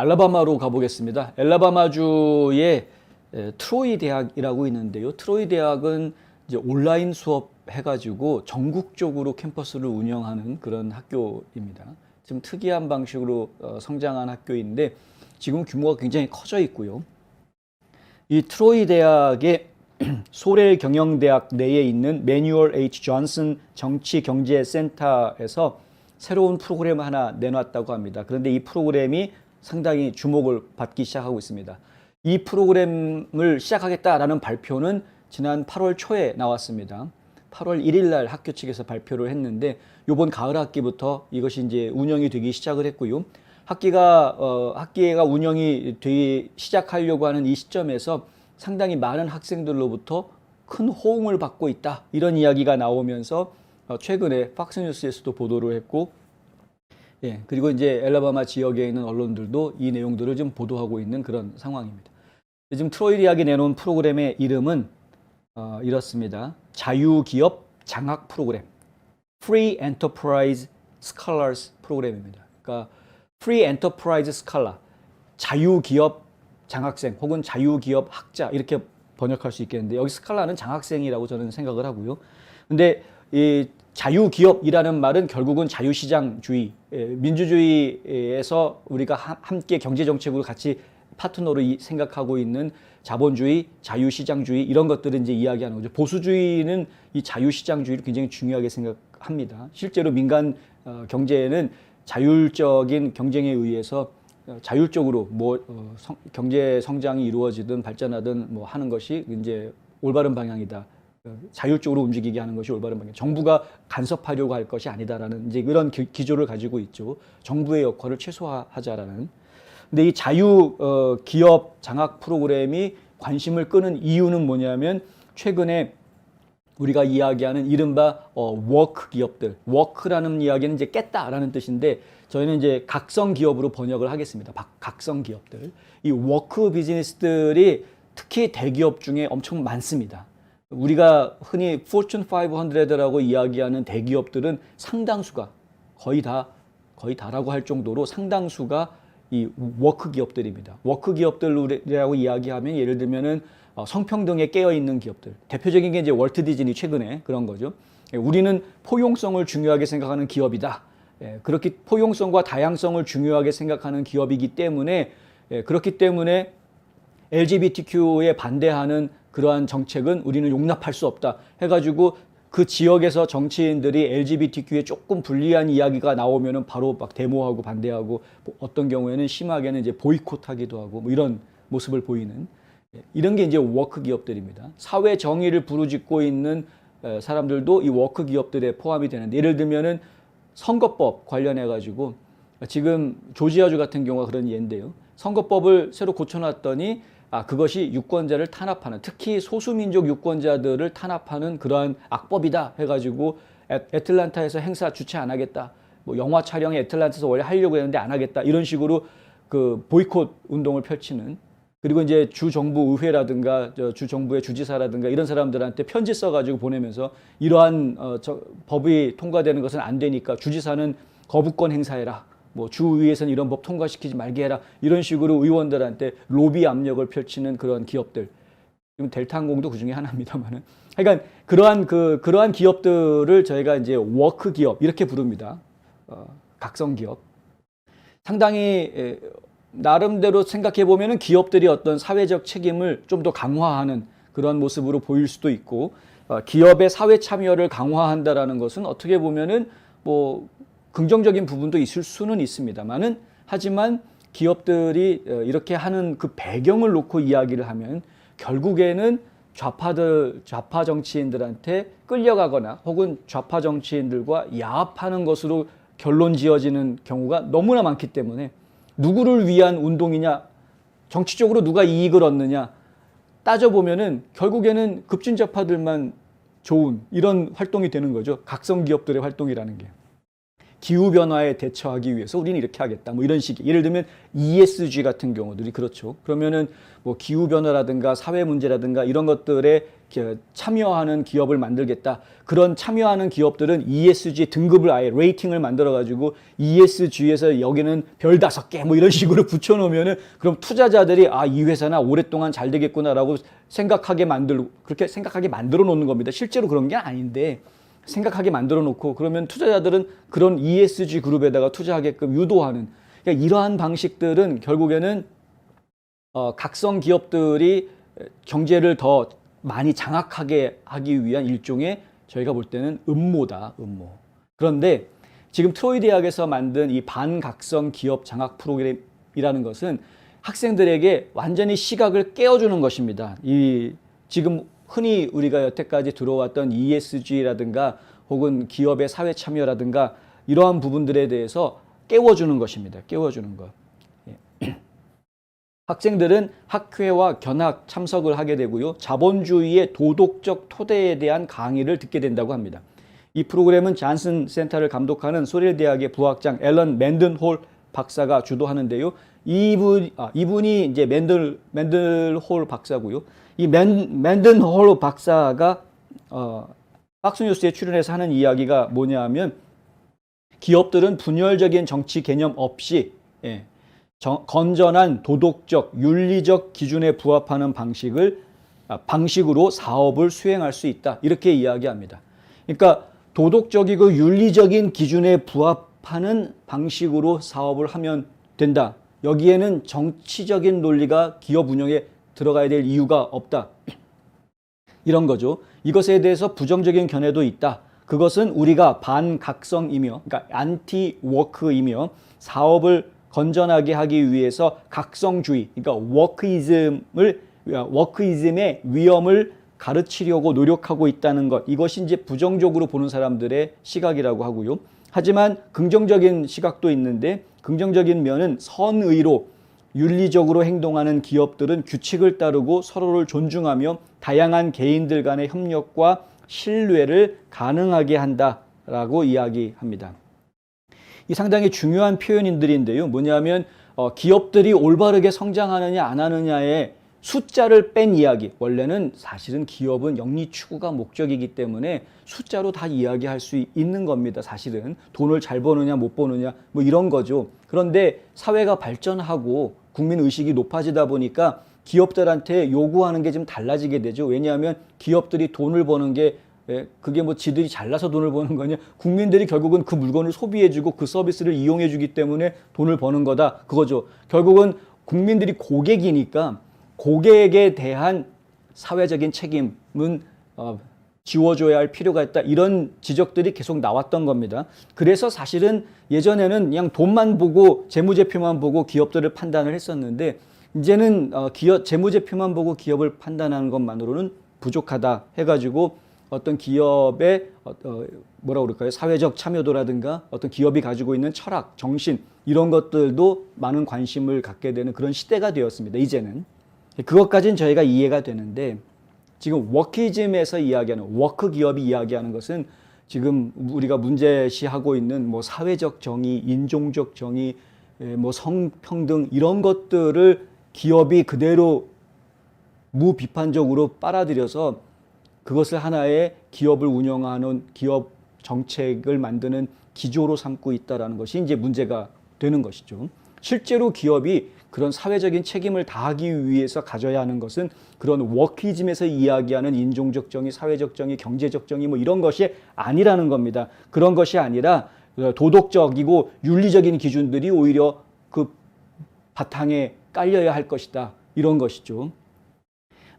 알라바마로 가보겠습니다. 엘라바마주의 에, 트로이 대학이라고 있는데요. 트로이 대학은 이제 온라인 수업 해가지고 전국적으로 캠퍼스를 운영하는 그런 학교입니다. 좀 특이한 방식으로 어, 성장한 학교인데 지금 규모가 굉장히 커져 있고요. 이 트로이 대학의 소렐 경영대학 내에 있는 매뉴얼 H 존슨 정치 경제 센터에서 새로운 프로그램을 하나 내놨다고 합니다. 그런데 이 프로그램이 상당히 주목을 받기 시작하고 있습니다. 이 프로그램을 시작하겠다라는 발표는 지난 8월 초에 나왔습니다. 8월 1일 날 학교 측에서 발표를 했는데 이번 가을 학기부터 이것이 이제 운영이 되기 시작을 했고요. 학기가 어, 학기가 운영이 되기 시작하려고 하는 이 시점에서 상당히 많은 학생들로부터 큰 호응을 받고 있다 이런 이야기가 나오면서 어, 최근에 팍스뉴스에서도 보도를 했고 예, 그리고 이제 엘라바마 지역에 있는 언론들도 이 내용들을 좀 보도하고 있는 그런 상황입니다. 지금 트로이 대학이 내놓은 프로그램의 이름은 어, 이렇습니다. 자유기업 장학 프로그램, Free Enterprise Scholars 프로그램입니다. 그러니까 Free Enterprise Scholar, 자유기업 장학생 혹은 자유기업 학자 이렇게 번역할 수 있겠는데 여기 스칼라는 장학생이라고 저는 생각을 하고요. 근데 이 자유기업이라는 말은 결국은 자유시장주의, 에, 민주주의에서 우리가 하- 함께 경제정책으로 같이 파트너로 이- 생각하고 있는 자본주의, 자유시장주의 이런 것들을 이제 이야기하는 거죠. 보수주의는 이 자유시장주의를 굉장히 중요하게 생각합니다. 실제로 민간 어, 경제에는 자율적인 경쟁에 의해서 어, 자율적으로 뭐 어, 성- 경제 성장이 이루어지든 발전하든 뭐 하는 것이 이제 올바른 방향이다. 어, 자율적으로 움직이게 하는 것이 올바른 방향. 정부가 간섭하려고 할 것이 아니다라는 이제 그런 기, 기조를 가지고 있죠. 정부의 역할을 최소화하자라는. 근데 이 자유 어, 기업 장학 프로그램이 관심을 끄는 이유는 뭐냐면 최근에 우리가 이야기하는 이른바 어, 워크 기업들, 워크라는 이야기는 이제 깼다라는 뜻인데 저희는 이제 각성 기업으로 번역을 하겠습니다. 박- 각성 기업들. 이 워크 비즈니스들이 특히 대기업 중에 엄청 많습니다. 우리가 흔히 Fortune 500라고 이야기하는 대기업들은 상당수가 거의 다 거의 다라고 할 정도로 상당수가 이 워크 기업들입니다. 워크 기업들이라고 이야기하면 예를 들면은 어, 성평등에 깨어 있는 기업들. 대표적인 게 이제 월트 디즈니 최근에 그런 거죠. 예, 우리는 포용성을 중요하게 생각하는 기업이다. 예, 그렇게 포용성과 다양성을 중요하게 생각하는 기업이기 때문에 예, 그렇기 때문에 LGBTQ에 반대하는 그러한 정책은 우리는 용납할 수 없다. 해가지고 그 지역에서 정치인들이 LGBTQ에 조금 불리한 이야기가 나오면은 바로 막 데모하고 반대하고 뭐 어떤 경우에는 심하게는 이제 보이콧하기도 하고 뭐 이런 모습을 보이는 예, 이런 게 이제 워크 기업들입니다. 사회 정의를 부르짖고 있는 에, 사람들도 이 워크 기업들에 포함이 되는데 예를 들면은 선거법 관련해 가지고 지금 조지아주 같은 경우가 그런 예인데요. 선거법을 새로 고쳐놨더니 아 그것이 유권자를 탄압하는 특히 소수민족 유권자들을 탄압하는 그러한 악법이다 해가지고 애- 애틀란타에서 행사 주최 안 하겠다. 뭐 영화 촬영에 애틀란타에서 원래 하려고 했는데 안 하겠다. 이런 식으로 그 보이콧 운동을 펼치는 그리고 이제 주 정부 의회라든가 저주 정부의 주지사라든가 이런 사람들한테 편지 써가지고 보내면서 이러한 어, 저, 법이 통과되는 것은 안 되니까 주지사는 거부권 행사해라. 뭐 주의회에서는 이런 법 통과시키지 말게 해라. 이런 식으로 의원들한테 로비 압력을 펼치는 그런 기업들. 지금 델타항공도 그 중에 하나입니다만은. 그러니까 그러한 그 그러한 기업들을 저희가 이제 워크 기업 이렇게 부릅니다. 어, 각성 기업. 상당히 에, 나름대로 생각해 보면은 기업들이 어떤 사회적 책임을 좀 더 강화하는 그런 모습으로 보일 수도 있고 어, 기업의 사회 참여를 강화한다라는 것은 어떻게 보면은 뭐 긍정적인 부분도 있을 수는 있습니다만은 하지만 기업들이 어, 이렇게 하는 그 배경을 놓고 이야기를 하면 결국에는 좌파들 좌파 정치인들한테 끌려가거나 혹은 좌파 정치인들과 야합하는 것으로 결론 지어지는 경우가 너무나 많기 때문에 누구를 위한 운동이냐 정치적으로 누가 이익을 얻느냐 따져보면은 결국에는 급진좌파들만 좋은 이런 활동이 되는 거죠. 각성 기업들의 활동이라는 게. 기후 변화에 대처하기 위해서 우리는 이렇게 하겠다. 뭐 이런 식의 예를 들면 ESG 같은 경우들이 그렇죠. 그러면은 뭐 기후 변화라든가 사회 문제라든가 이런 것들에 기- 참여하는 기업을 만들겠다. 그런 참여하는 기업들은 ESG 등급을 아예 레이팅을 만들어 가지고 ESG에서 여기는 별 다섯 개 뭐 이런 식으로 붙여 놓으면은 그럼 투자자들이 아 이 회사나 오랫동안 잘 되겠구나라고 생각하게 만들 그렇게 생각하게 만들어 놓는 겁니다. 실제로 그런 게 아닌데 생각하게 만들어 놓고 그러면 투자자들은 그런 ESG 그룹에다가 투자하게끔 유도하는 그러니까 이러한 방식들은 결국에는 어, 각성 기업들이 경제를 더 많이 장악하게 하기 위한 일종의 저희가 볼 때는 음모다, 음모. 그런데 지금 트로이 대학에서 만든 이 반각성 기업 장악 프로그램이라는 것은 학생들에게 완전히 시각을 깨워주는 것입니다. 이 지금 흔히 우리가 여태까지 들어왔던 ESG라든가 혹은 기업의 사회 참여라든가 이러한 부분들에 대해서 깨워주는 것입니다. 깨워주는 것. 학생들은 학회와 견학 참석을 하게 되고요. 자본주의의 도덕적 토대에 대한 강의를 듣게 된다고 합니다. 이 프로그램은 잔슨 센터를 감독하는 소릴 대학의 부학장 앨런 맨든홀 박사가 주도하는데요. 이분 아, 이분이 이제 맨들 맨들홀 박사고요. 이 맨, 맨든홀 박사가 어, 박스뉴스에 출연해서 하는 이야기가 뭐냐하면 기업들은 분열적인 정치 개념 없이 예, 정- 건전한 도덕적, 윤리적 기준에 부합하는 방식을 아, 방식으로 사업을 수행할 수 있다. 이렇게 이야기합니다. 그러니까 도덕적이고 윤리적인 기준에 부합하는 방식으로 사업을 하면 된다. 여기에는 정치적인 논리가 기업 운영에 들어가야 될 이유가 없다. 이런 거죠. 이것에 대해서 부정적인 견해도 있다. 그것은 우리가 반각성이며, 그러니까 안티워크이며 사업을 건전하게 하기 위해서 각성주의, 그러니까 워크이즘을 워크이즘의 위험을 가르치려고 노력하고 있다는 것. 이것이 이제 부정적으로 보는 사람들의 시각이라고 하고요. 하지만 긍정적인 시각도 있는데 긍정적인 면은 선의로 윤리적으로 행동하는 기업들은 규칙을 따르고 서로를 존중하며 다양한 개인들 간의 협력과 신뢰를 가능하게 한다라고 이야기합니다. 이 상당히 중요한 표현인들인데요. 뭐냐면 어, 기업들이 올바르게 성장하느냐 안 하느냐에 숫자를 뺀 이야기. 원래는 사실은 기업은 영리 추구가 목적이기 때문에 숫자로 다 이야기할 수 있는 겁니다. 사실은 돈을 잘 버느냐 못 버느냐 뭐 이런 거죠. 그런데 사회가 발전하고 국민 의식이 높아지다 보니까 기업들한테 요구하는 게 좀 달라지게 되죠. 왜냐하면 기업들이 돈을 버는 게 예, 그게 뭐 지들이 잘나서 돈을 버는 거냐? 국민들이 결국은 그 물건을 소비해주고 그 서비스를 이용해주기 때문에 돈을 버는 거다. 그거죠. 결국은 국민들이 고객이니까 고객에 대한 사회적인 책임은 어, 지워줘야 할 필요가 있다. 이런 지적들이 계속 나왔던 겁니다. 그래서 사실은 예전에는 그냥 돈만 보고 재무제표만 보고 기업들을 판단을 했었는데 이제는 어, 기업 재무제표만 보고 기업을 판단하는 것만으로는 부족하다 해가지고 어떤 기업의 어, 어, 뭐라 그럴까요? 사회적 참여도라든가 어떤 기업이 가지고 있는 철학, 정신 이런 것들도 많은 관심을 갖게 되는 그런 시대가 되었습니다. 이제는 그것까지는 저희가 이해가 되는데 지금 워키즘에서 이야기하는 워크 기업이 이야기하는 것은 지금 우리가 문제시하고 있는 뭐 사회적 정의, 인종적 정의, 에, 뭐 성평등 이런 것들을 기업이 그대로 무비판적으로 빨아들여서 그것을 하나의 기업을 운영하는 기업 정책을 만드는 기조로 삼고 있다라는 것이 이제 문제가 되는 것이죠. 실제로 기업이 그런 사회적인 책임을 다하기 위해서 가져야 하는 것은 그런 워키즘에서 이야기하는 인종적 정의, 사회적 정의, 경제적 정의 뭐 이런 것이 아니라는 겁니다. 그런 것이 아니라 도덕적이고 윤리적인 기준들이 오히려 그 바탕에 깔려야 할 것이다. 이런 것이죠.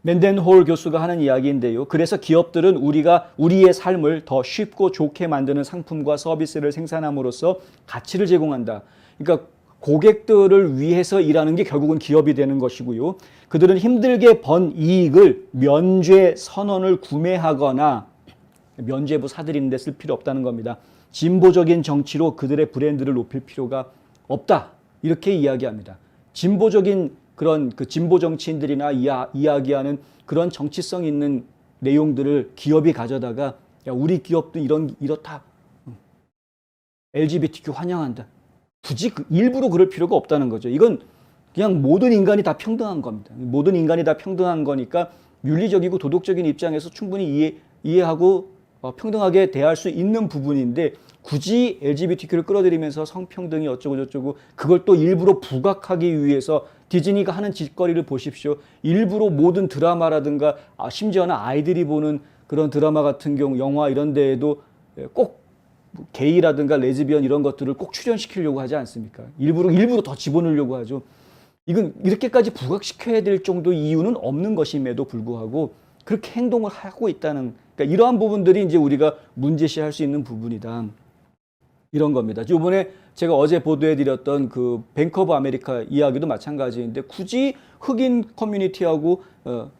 맨덴홀 교수가 하는 이야기인데요. 그래서 기업들은 우리가 우리의 삶을 더 쉽고 좋게 만드는 상품과 서비스를 생산함으로써 가치를 제공한다. 그러니까 고객들을 위해서 일하는 게 결국은 기업이 되는 것이고요. 그들은 힘들게 번 이익을 면죄 선언을 구매하거나 면죄부 사들이는 데 쓸 필요 없다는 겁니다. 진보적인 정치로 그들의 브랜드를 높일 필요가 없다. 이렇게 이야기합니다. 진보적인 그런 그 진보 정치인들이나 이야, 이야기하는 그런 정치성 있는 내용들을 기업이 가져다가 야, 우리 기업도 이런 이렇다. LGBTQ 환영한다. 굳이 그 일부러 그럴 필요가 없다는 거죠. 이건 그냥 모든 인간이 다 평등한 겁니다. 모든 인간이 다 평등한 거니까 윤리적이고 도덕적인 입장에서 충분히 이해, 이해하고 어, 평등하게 대할 수 있는 부분인데 굳이 LGBTQ를 끌어들이면서 성평등이 어쩌고 저쩌고 그걸 또 일부러 부각하기 위해서 디즈니가 하는 짓거리를 보십시오. 일부러 모든 드라마라든가 아, 심지어는 아이들이 보는 그런 드라마 같은 경우 영화 이런 데에도 예, 꼭 뭐 게이라든가 레즈비언 이런 것들을 꼭 출연시키려고 하지 않습니까? 일부러 일부러 더 집어넣으려고 하죠. 이건 이렇게까지 부각시켜야 될 정도 이유는 없는 것임에도 불구하고 그렇게 행동을 하고 있다는 그러니까 이러한 부분들이 이제 우리가 문제시할 수 있는 부분이다. 이런 겁니다. 이번에 제가 어제 보도해 드렸던 그 뱅크 오브 아메리카 이야기도 마찬가지인데 굳이 흑인 커뮤니티하고 어,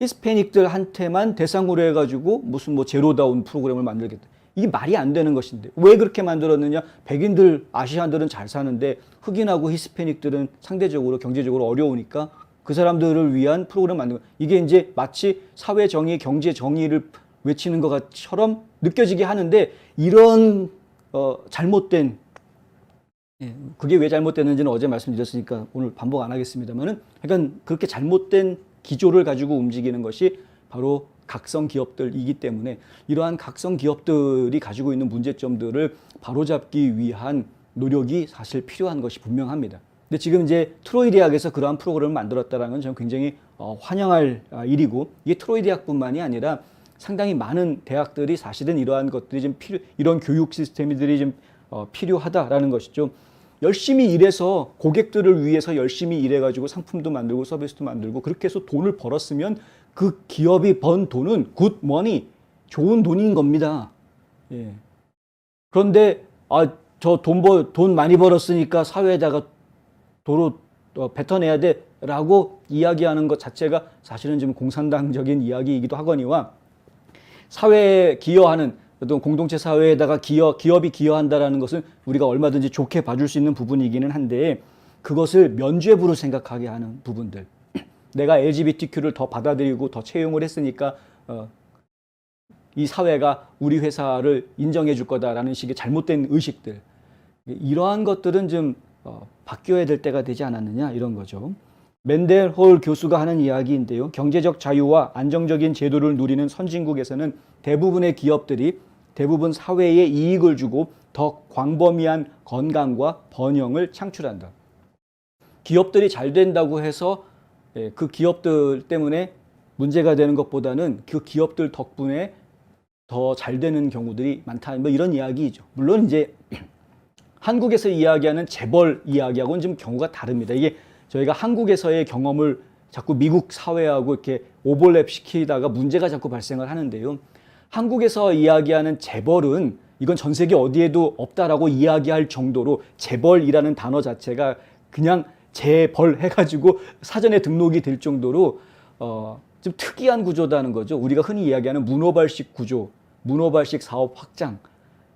히스패닉들한테만 대상으로 해가지고 무슨 뭐 제로다운 프로그램을 만들겠다. 이게 말이 안 되는 것인데 왜 그렇게 만들었느냐? 백인들 아시안들은 잘 사는데 흑인하고 히스패닉들은 상대적으로 경제적으로 어려우니까 그 사람들을 위한 프로그램 만든 거. 이게 이제 마치 사회 정의, 경제 정의를 외치는 것처럼 느껴지게 하는데 이런 어, 잘못된 예, 그게 왜 잘못됐는지는 어제 말씀드렸으니까 오늘 반복 안 하겠습니다만은 약간 그렇게 잘못된 기조를 가지고 움직이는 것이 바로 각성 기업들이기 때문에 이러한 각성 기업들이 가지고 있는 문제점들을 바로잡기 위한 노력이 사실 필요한 것이 분명합니다. 근데 지금 이제 트로이 대학에서 그러한 프로그램을 만들었다는 건 저는 굉장히 어, 환영할 아, 일이고 이게 트로이 대학뿐만이 아니라 상당히 많은 대학들이 사실은 이러한 것들이 좀 필요, 이런 교육 시스템들이 좀 어, 필요하다라는 것이죠. 열심히 일해서 고객들을 위해서 열심히 일해가지고 상품도 만들고 서비스도 만들고 그렇게 해서 돈을 벌었으면 그 기업이 번 돈은 굿 머니, 좋은 돈인 겁니다. 예. 그런데 아, 저 돈 벌, 돈 많이 벌었으니까 사회에다가 도로 어, 뱉어내야 돼라고 이야기하는 것 자체가 사실은 좀 공산당적인 이야기이기도 하거니와 사회에 기여하는 어떤 공동체 사회에다가 기여, 기업이 기여한다라는 것은 우리가 얼마든지 좋게 봐줄 수 있는 부분이기는 한데 그것을 면죄부로 생각하게 하는 부분들. 내가 LGBTQ를 더 받아들이고 더 채용을 했으니까 어, 이 사회가 우리 회사를 인정해 줄 거다라는 식의 잘못된 의식들. 이러한 것들은 좀 어, 바뀌어야 될 때가 되지 않았느냐 이런 거죠. 맨델 홀 교수가 하는 이야기인데요. 경제적 자유와 안정적인 제도를 누리는 선진국에서는 대부분의 기업들이 대부분 사회에 이익을 주고 더 광범위한 건강과 번영을 창출한다. 기업들이 잘 된다고 해서 예, 그 기업들 때문에 문제가 되는 것보다는 그 기업들 덕분에 더 잘 되는 경우들이 많다. 뭐 이런 이야기죠. 물론 이제 한국에서 이야기하는 재벌 이야기하고는 좀 경우가 다릅니다. 이게 저희가 한국에서의 경험을 자꾸 미국 사회하고 이렇게 오버랩 시키다가 문제가 자꾸 발생을 하는데요. 한국에서 이야기하는 재벌은 이건 전 세계 어디에도 없다라고 이야기할 정도로 재벌이라는 단어 자체가 그냥 재벌 해가지고 사전에 등록이 될 정도로 어, 좀 특이한 구조다는 거죠. 우리가 흔히 이야기하는 문호발식 구조, 문호발식 사업 확장.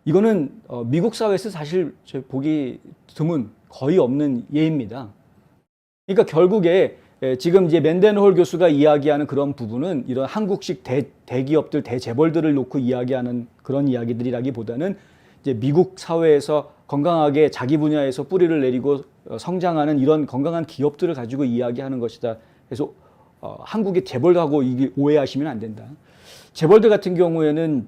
이거는 어, 미국 사회에서 사실 저 보기 드문 거의 없는 예입니다. 그러니까 결국에 예, 지금 이제 맨덴홀 교수가 이야기하는 그런 부분은 이런 한국식 대, 대기업들, 대재벌들을 놓고 이야기하는 그런 이야기들이라기보다는 이제 미국 사회에서 건강하게 자기 분야에서 뿌리를 내리고 어, 성장하는 이런 건강한 기업들을 가지고 이야기하는 것이다. 그래서 어, 한국의 재벌하고 이게 오해하시면 안 된다. 재벌들 같은 경우에는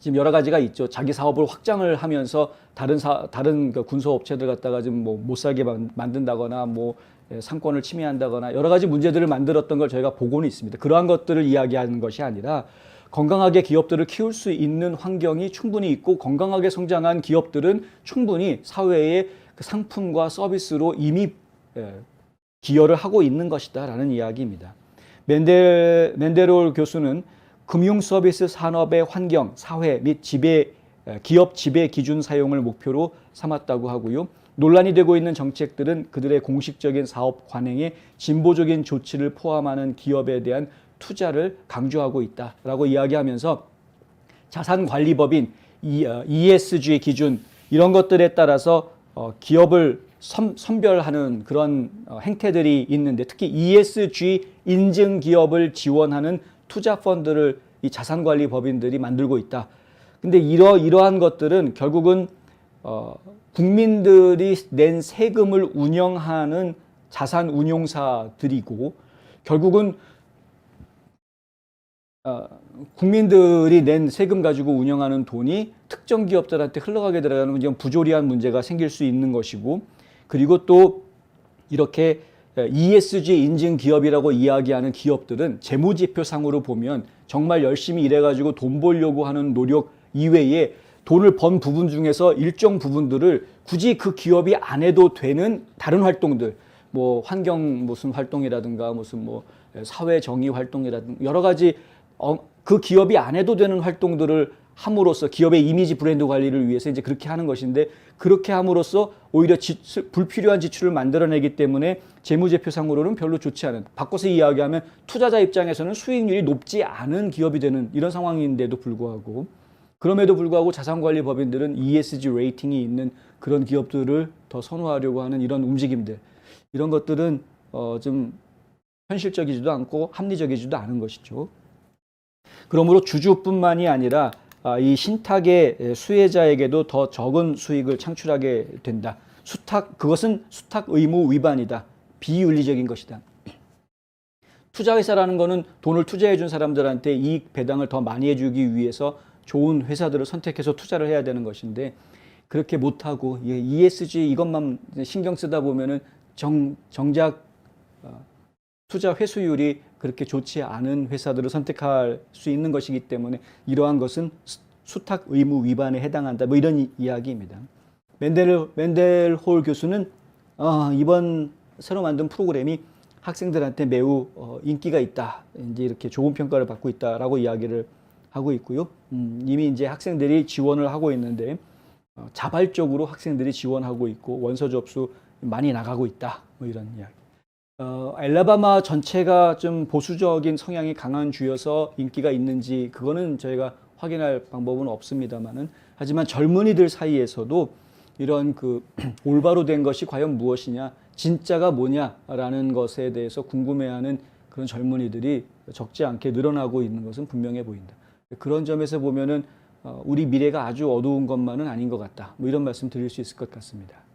지금 여러 가지가 있죠. 자기 사업을 확장을 하면서 다른 사, 다른 그 군소 업체들 갖다가 좀뭐못 살게 만- 만든다거나 뭐 예, 상권을 침해한다거나 여러 가지 문제들을 만들었던 걸 저희가 보고는 있습니다. 그러한 것들을 이야기하는 것이 아니라 건강하게 기업들을 키울 수 있는 환경이 충분히 있고 건강하게 성장한 기업들은 충분히 사회의 그 상품과 서비스로 이미 예, 기여를 하고 있는 것이다라는 이야기입니다. 맨델 맨데롤 교수는 금융 서비스 산업의 환경, 사회 및 지배 에, 기업 지배 기준 사용을 목표로 삼았다고 하고요. 논란이 되고 있는 정책들은 그들의 공식적인 사업 관행에 진보적인 조치를 포함하는 기업에 대한 투자를 강조하고 있다라고 이야기하면서 자산 관리법인 이- 어, ESG 기준 이런 것들에 따라서 어, 기업을 선, 선별하는 그런 어, 행태들이 있는데 특히 ESG 인증 기업을 지원하는 투자 펀드를 이 자산 관리 법인들이 만들고 있다. 근데 이러 이러한 것들은 결국은 어, 국민들이 낸 세금을 운영하는 자산 운용사들이고 결국은 어, 국민들이 낸 세금 가지고 운영하는 돈이 특정 기업들한테 흘러가게 건좀 부조리한 문제가 생길 수 있는 것이고 그리고 또 이렇게 ESG 인증 기업이라고 이야기하는 기업들은 재무지표상으로 보면 정말 열심히 일해가지고 돈 벌려고 하는 노력 이외에 돈을 번 부분 중에서 일정 부분들을 굳이 그 기업이 안 해도 되는 다른 활동들, 뭐 환경 무슨 활동이라든가 무슨 뭐 사회 정의 활동이라든가 여러 가지 어, 그 기업이 안 해도 되는 활동들을 함으로써 기업의 이미지 브랜드 관리를 위해서 이제 그렇게 하는 것인데 그렇게 함으로써 오히려 지출, 불필요한 지출을 만들어내기 때문에 재무제표상으로는 별로 좋지 않은 바꿔서 이야기하면 투자자 입장에서는 수익률이 높지 않은 기업이 되는 이런 상황인데도 불구하고 그럼에도 불구하고 자산관리 법인들은 ESG 레이팅이 있는 그런 기업들을 더 선호하려고 하는 이런 움직임들 이런 것들은 어, 좀 현실적이지도 않고 합리적이지도 않은 것이죠. 그러므로 주주뿐만이 아니라 아, 이 신탁의 수혜자에게도 더 적은 수익을 창출하게 된다. 수탁 그것은 수탁 의무 위반이다. 비윤리적인 것이다. 투자회사라는 거는 돈을 투자해 준 사람들한테 이익 배당을 더 많이 해주기 위해서 좋은 회사들을 선택해서 투자를 해야 되는 것인데 그렇게 못하고 예, ESG 이것만 신경 쓰다 보면은 정, 정작 어, 투자 회수율이 그렇게 좋지 않은 회사들을 선택할 수 있는 것이기 때문에 이러한 것은 수- 수탁 의무 위반에 해당한다. 뭐 이런 이, 이야기입니다. 맨델 맨델홀 교수는 어, 이번 새로 만든 프로그램이 학생들한테 매우 어, 인기가 있다. 이제 이렇게 좋은 평가를 받고 있다라고 이야기를 하고 있고요. 음, 이미 이제 학생들이 지원을 하고 있는데 어, 자발적으로 학생들이 지원하고 있고 원서 접수 많이 나가고 있다. 뭐 이런 이야기. 어, 엘라바마 전체가 좀 보수적인 성향이 강한 주여서 인기가 있는지 그거는 저희가 확인할 방법은 없습니다만은 하지만 젊은이들 사이에서도 이런 그 올바로 된 것이 과연 무엇이냐, 진짜가 뭐냐라는 것에 대해서 궁금해하는 그런 젊은이들이 적지 않게 늘어나고 있는 것은 분명해 보인다. 그런 점에서 보면은 어, 우리 미래가 아주 어두운 것만은 아닌 것 같다. 뭐 이런 말씀 드릴 수 있을 것 같습니다.